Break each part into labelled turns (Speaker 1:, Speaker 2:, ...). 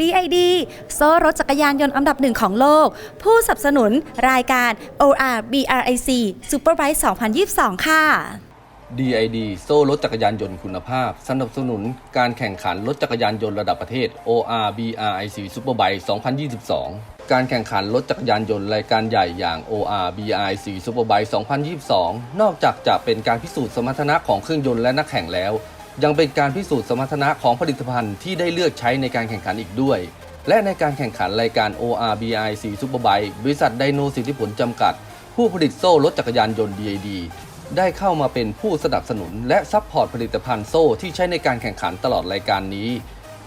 Speaker 1: DID โซ่รถจักรยานยนต์อันดับหนึ่งของโลก ผู้สนับสนุนรายการ OR BRIC Superbike 2022 ค่ะ
Speaker 2: DID โซ่รถจักรยานยนต์คุณภาพ สนับสนุนการแข่งขันรถจักรยานยนต์ระดับประเทศ OR BRIC Superbike 2022 การแข่งขันรถจักรยานยนต์รายการใหญ่อย่าง OR BRIC Superbike 2022 นอกจากจะเป็นการพิสูจน์สมรรถนะของเครื่องยนต์และนักแข่งแล้ว ยังเป็นการพิสูจน์สมรรถนะของผลิตภัณฑ์ที่ได้เลือกใช้ในการแข่งขันอีกด้วย และในการแข่งขันรายการ ORBIC Superbike บริษัทไดโนสิทธิผลจำกัด ผู้ผลิตโซ่รถจักรยานยนต์ DID ได้เข้ามาเป็นผู้สนับสนุน และซัพพอร์ตผลิตภัณฑ์โซ่ที่ใช้ในการแข่งขันตลอดรายการนี้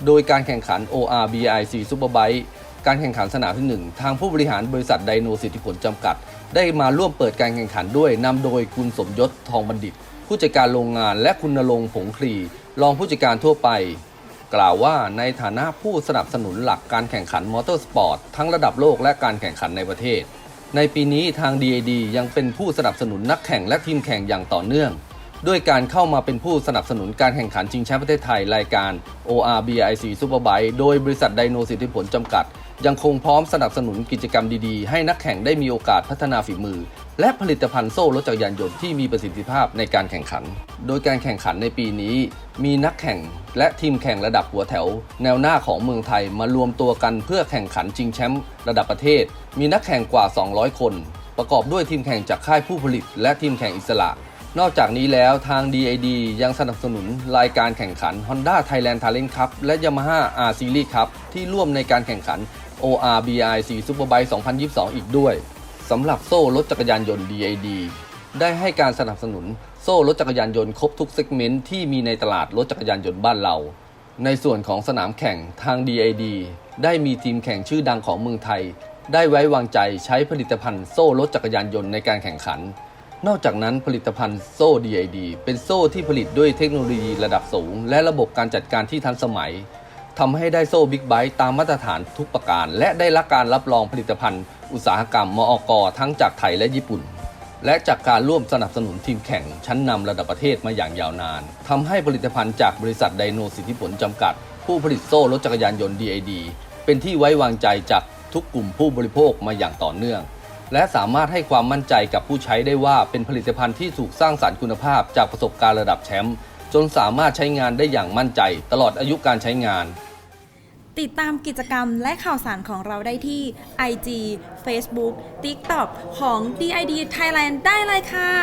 Speaker 2: โดยการแข่งขัน OR BIC Superbike การแข่งขันสนามที่ 1 ทางผู้บริหารบริษัทไดโนสิทธิผลจำกัด ได้มาร่วมเปิดการแข่งขันด้วยนำโดยคุณสมยศทองบัณฑิต ผู้จัดการโรงงานและคุณนรงค์ผงคลีรองผู้จัดการทั่วไป กล่าวว่าในฐานะผู้สนับสนุนหลักการแข่งขันมอเตอร์สปอร์ตทั้งระดับโลกและการแข่งขันในประเทศ ในปีนี้ทาง DAD ยังเป็นผู้สนับสนุนนักแข่งและทีมแข่งอย่างต่อเนื่องด้วยการเข้ามาเป็นผู้สนับสนุนการแข่งขันชิงแชมป์ประเทศไทยรายการ ORBIC Superbike โดยบริษัทไดโนสิทธิผลจำกัด ยังคงพร้อมสนับสนุนกิจกรรมดีๆ ให้นักแข่งได้มีโอกาสพัฒนาฝีมือ และผลิตภัณฑ์โซ่รถจักรยานยนต์ที่มีประสิทธิภาพในการแข่งขัน โดยการแข่งขันในปีนี้ มีนักแข่งและทีมแข่งระดับหัวแถว แนวหน้าของเมืองไทยมารวมตัวกันเพื่อแข่งขันชิงแชมป์ระดับประเทศ มีนักแข่งกว่า 200 คน ประกอบด้วยทีมแข่งจากค่ายผู้ผลิต และทีมแข่งอิสระนอกจากนี้แล้วทาง DID ยังสนับสนุนรายการแข่งขัน Honda Thailand Talent Cup และ Yamaha R Series Cup ที่ร่วมในการแข่งขัน ORBIC Superbike 2022 อีกด้วยสำหรับโซ่รถจักรยานยนต์ DID ได้ให้การสนับสนุนโซ่รถจักรยานยนต์ครบทุกเซกเมนต์ที่มีในตลาดรถจักรยานยนต์บ้านเรา ในส่วนของสนามแข่งทาง DID ได้มีทีมแข่งชื่อดังของเมืองไทย ได้ไว้วางใจใช้ผลิตภัณฑ์โซ่รถจักรยานยนต์ในการแข่งขัน นอกจากนั้นผลิตภัณฑ์โซ่ DID เป็นโซ่ที่ผลิตด้วยเทคโนโลยีระดับสูง และระบบการจัดการที่ทันสมัย ทำให้ได้โซ่บิ๊กไบค์ตามมาตรฐานทุกประการ และได้รับการรับรองผลิตภัณฑ์อุตสาหกรรมมอก ทั้งจากไทยและญี่ปุ่น และจากการร่วมสนับสนุนทีมแข่งชั้นนำระดับประเทศมาอย่างยาวนาน ทำให้ผลิตภัณฑ์จากบริษัทไดโนสิทธิผลจำกัด ผู้ผลิตโซ่รถจักรยานยนต์ DID เป็นที่ไว้วางใจจากทุกกลุ่มผู้บริโภคมาอย่างต่อเนื่อง และสามารถให้ความมั่นใจกับผู้ใช้ได้ว่าเป็นผลิตภัณฑ์ที่ถูกสร้างสารรค์คุณภาพจากประสบการณ์ระดับแชมป์จนสามารถใช้งานได้อย่างมั่นใจตลอดอายุการใช้งาน
Speaker 1: ติดตามกิจกรรมและข่าวสารของเราได้ที่ IG Facebook TikTok ของ DID Thailand ได้เลยค่ะ